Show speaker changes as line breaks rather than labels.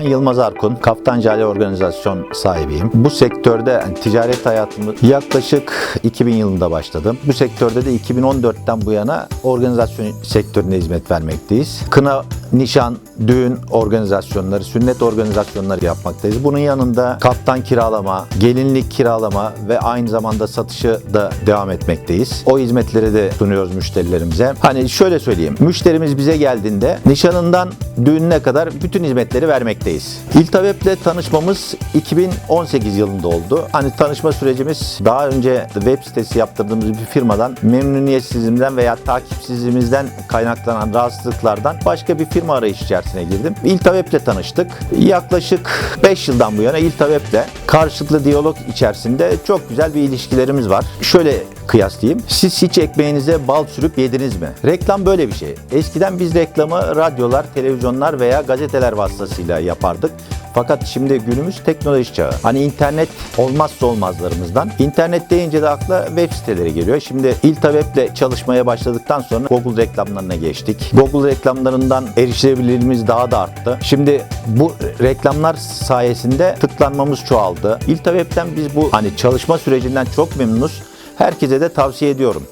Ben Yılmaz Arkun, Kaftancı Organizasyon sahibiyim. Bu sektörde yani ticaret hayatımı yaklaşık 2000 yılında başladım. Bu sektörde de 2014'ten bu yana organizasyon sektörüne hizmet vermekteyiz. Kına, nişan, düğün organizasyonları, sünnet organizasyonları yapmaktayız. Bunun yanında kaftan kiralama, gelinlik kiralama ve aynı zamanda satışı da devam etmekteyiz. O hizmetleri de sunuyoruz müşterilerimize. Hani şöyle söyleyeyim, müşterimiz bize geldiğinde nişanından düğününe kadar bütün hizmetleri vermekteyiz. İltavep'le tanışmamız 2018 yılında oldu. Hani tanışma sürecimiz daha önce web sitesi yaptırdığımız bir firmadan memnuniyetsizliğimden veya takipsizliğimizden kaynaklanan rahatsızlıklardan başka bir firma arayış içerisine girdim. İltavep'le tanıştık. Yaklaşık 5 yıldan bu yana İltavep'le karşılıklı diyalog içerisinde çok güzel bir ilişkilerimiz var. Şöyle kıyaslayayım. Siz hiç ekmeğinize bal sürüp yediniz mi? Reklam böyle bir şey. Eskiden biz reklamı radyolar, televizyonlar veya gazeteler vasıtasıyla yapardık. Fakat şimdi günümüz teknoloji çağı. Hani internet olmazsa olmazlarımızdan. İnternet deyince de akla web siteleri geliyor. Şimdi İltaweb'le çalışmaya başladıktan sonra Google reklamlarına geçtik. Google reklamlarından erişilebilirliğimiz daha da arttı. Şimdi bu reklamlar sayesinde tıklanmamız çoğaldı. İltaweb'den biz bu hani çalışma sürecinden çok memnunuz. Herkese de tavsiye ediyorum.